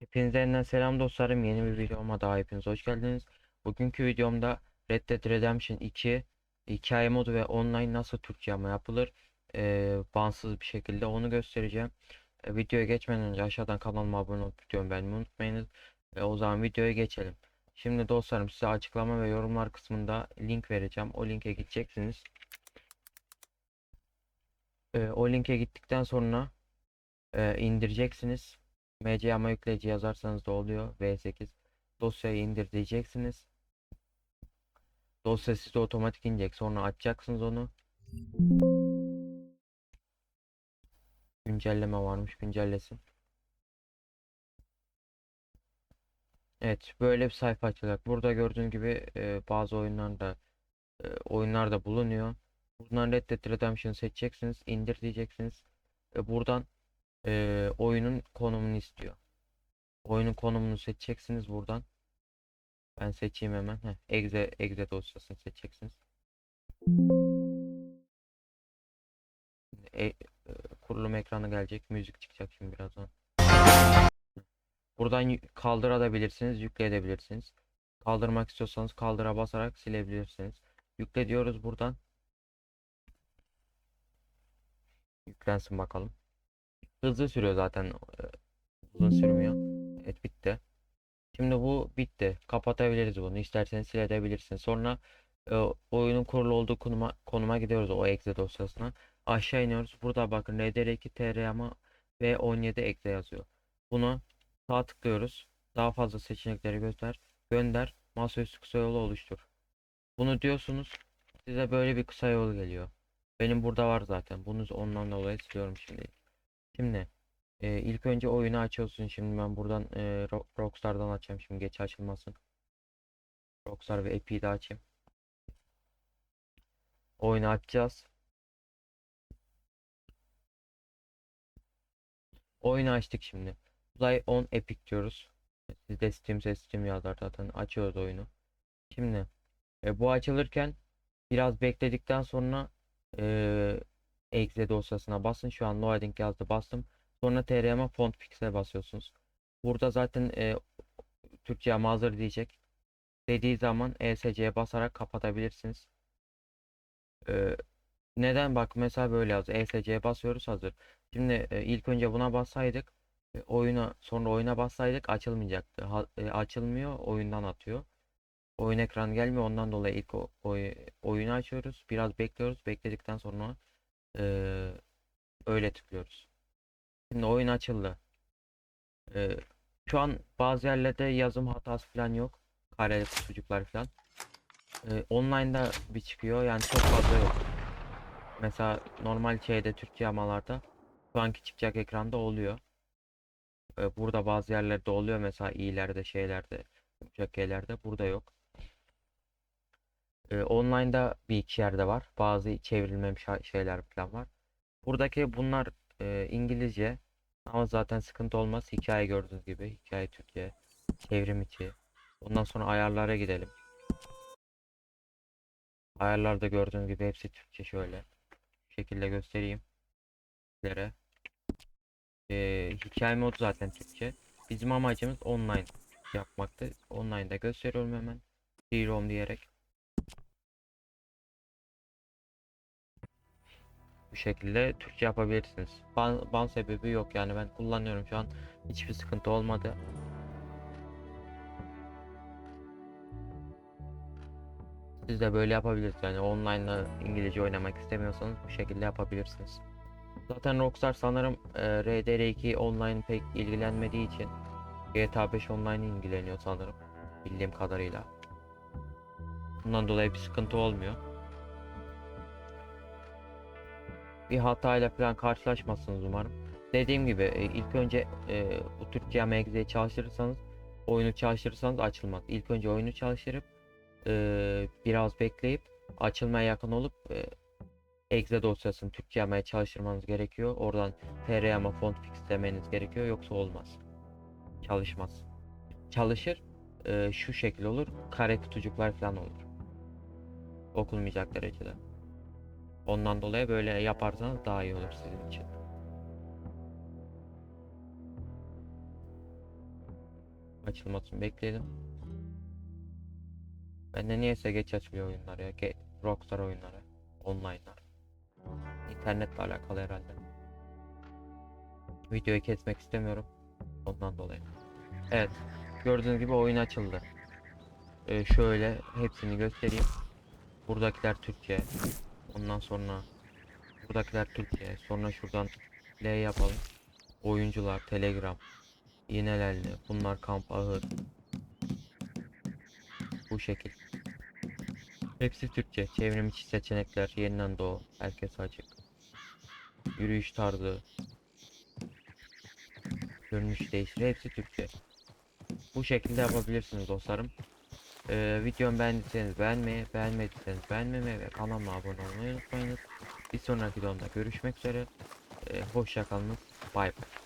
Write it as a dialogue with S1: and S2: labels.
S1: Hepinize yeniden selam dostlarım. Yeni bir videoma daha hepiniz hoş geldiniz. Bugünkü videomda Red Dead Redemption 2 hikaye modu ve online nasıl Türkçe ama yapılır eee bağımsız bir şekilde onu göstereceğim. E, videoya geçmeden önce aşağıdan kanalıma abone olup videomu beğenmeyi unutmayınız. Ve o zaman videoya geçelim. Şimdi dostlarım size açıklama ve yorumlar kısmında link vereceğim. O linke gideceksiniz. E, o linke gittikten sonra e, indireceksiniz. MC ama yükleyici yazarsanız da oluyor. V8 dosyayı indir diyeceksiniz. Dosya size otomatik inecek. Sonra açacaksınız onu. Güncelleme varmış. Güncellesin. Evet, böyle bir sayfa açılacak. Burada gördüğün gibi e, bazı oyunlarda e, oyunlar da bulunuyor. Buradan Red Dead Redemption seçeceksiniz. indir diyeceksiniz. E, buradan e, oyunun konumunu istiyor. Oyunun konumunu seçeceksiniz buradan. Ben seçeyim hemen. Heh, exe, exe dosyasını seçeceksiniz. E, e, kurulum ekranı gelecek. Müzik çıkacak şimdi birazdan. Buradan kaldırabilirsiniz, yükleyebilirsiniz. Kaldırmak istiyorsanız kaldıra basarak silebilirsiniz. Yükle diyoruz buradan. Yüklensin bakalım. Hızlı sürüyor zaten. e, Uzun sürmüyor. Evet bitti. Şimdi bu bitti. Kapatabiliriz bunu. İsterseniz silebilirsiniz. Sonra e, oyunun kurulu olduğu konuma, konuma gidiyoruz o exe dosyasına. Aşağı iniyoruz. Burada bakın RDR2 TRAMA ve 17 exe yazıyor. Bunu sağ tıklıyoruz. Daha fazla seçenekleri göster. Gönder. Masaüstü kısa yolu oluştur. Bunu diyorsunuz. Size böyle bir kısa yol geliyor. Benim burada var zaten. Bunu ondan dolayı siliyorum şimdi. Şimdi e, ilk önce oyunu açıyorsun. Şimdi ben buradan e, Ro- Rockstar'dan açacağım. Şimdi geç açılmasın. Rockstar ve Epic'i de açayım. Oyunu açacağız. Oyunu açtık şimdi. Play on Epic diyoruz. Sizde Steam ses Steam yazar zaten. Açıyoruz oyunu. Şimdi e, bu açılırken biraz bekledikten sonra e, exe dosyasına basın. Şu an loading yazdı bastım. Sonra TRM font fix'e basıyorsunuz. Burada zaten e, Türkçe ama hazır diyecek. Dediği zaman ESC'ye basarak kapatabilirsiniz. E, neden bak mesela böyle yazdı. ESC'ye basıyoruz hazır. Şimdi e, ilk önce buna bassaydık e, oyuna sonra oyuna bassaydık açılmayacaktı. Ha- e, açılmıyor oyundan atıyor. Oyun ekranı gelmiyor ondan dolayı ilk oy- oyunu açıyoruz. Biraz bekliyoruz. Bekledikten sonra e, öyle tıklıyoruz. Şimdi oyun açıldı. Ee, şu an bazı yerlerde yazım hatası falan yok. Kare kutucuklar falan. Ee, online'da bir çıkıyor yani çok fazla yok. Mesela normal şeyde Türkçe yamalarda şu anki çıkacak ekranda oluyor. Ee, burada bazı yerlerde oluyor mesela iyilerde şeylerde yumuşak yerlerde burada yok. Ee, online'da bir iki yerde var. Bazı çevrilmemiş şeyler falan var. Buradaki bunlar e, İngilizce. Ama zaten sıkıntı olmaz. Hikaye gördüğünüz gibi. Hikaye Türkçe. Çevrim içi. Ondan sonra ayarlara gidelim. Ayarlarda gördüğünüz gibi hepsi Türkçe şöyle. Bu şekilde göstereyim. Sizlere. Ee, hikaye modu zaten Türkçe. Bizim amacımız online yapmaktı. Online'da gösteriyorum hemen. Hero diyerek. Bu şekilde Türkçe yapabilirsiniz. Ban, ban sebebi yok yani ben kullanıyorum şu an. Hiçbir sıkıntı olmadı. Siz de böyle yapabilirsiniz. Yani online'la İngilizce oynamak istemiyorsanız bu şekilde yapabilirsiniz. Zaten Rockstar sanırım e, RDR2 online pek ilgilenmediği için GTA 5 online ilgileniyor sanırım. Bildiğim kadarıyla. Bundan dolayı bir sıkıntı olmuyor. Bir hatayla falan karşılaşmazsınız umarım. Dediğim gibi e, ilk önce e, bu Türkçe MX'yi çalıştırırsanız oyunu çalıştırırsanız açılmaz. İlk önce oyunu çalıştırıp e, biraz bekleyip açılmaya yakın olup e, exe dosyasını Türkçe yapmaya çalıştırmanız gerekiyor. Oradan TRAMA font fix demeniz gerekiyor yoksa olmaz. Çalışmaz. Çalışır e, şu şekil olur. Kare kutucuklar falan olur. Okunmayacak derecede. Ondan dolayı böyle yaparsanız daha iyi olur sizin için. Açılmasını bekleyelim. Bende niyeyse geç açılıyor oyunlar ya. Ge Rockstar oyunları. Online'lar. İnternetle alakalı herhalde. Videoyu kesmek istemiyorum. Ondan dolayı. Evet. Gördüğünüz gibi oyun açıldı. Ee, şöyle hepsini göstereyim. Buradakiler Türkçe. Ondan sonra buradakiler Türkçe. Sonra şuradan L yapalım. Oyuncular, Telegram, iğnelerli. Bunlar kamp ahır. Bu şekil. Hepsi Türkçe. Çevrim içi seçenekler, yeniden doğu, herkes açık. Yürüyüş tarzı. Görünüş değişir. Hepsi Türkçe. Bu şekilde yapabilirsiniz dostlarım. Ee, videomu beğendiyseniz beğenmeyi, beğenmediyseniz beğenmemeyi ve kanalıma abone olmayı unutmayınız. Bir sonraki videomda görüşmek üzere. Ee, hoşça kalınız. Bay bay.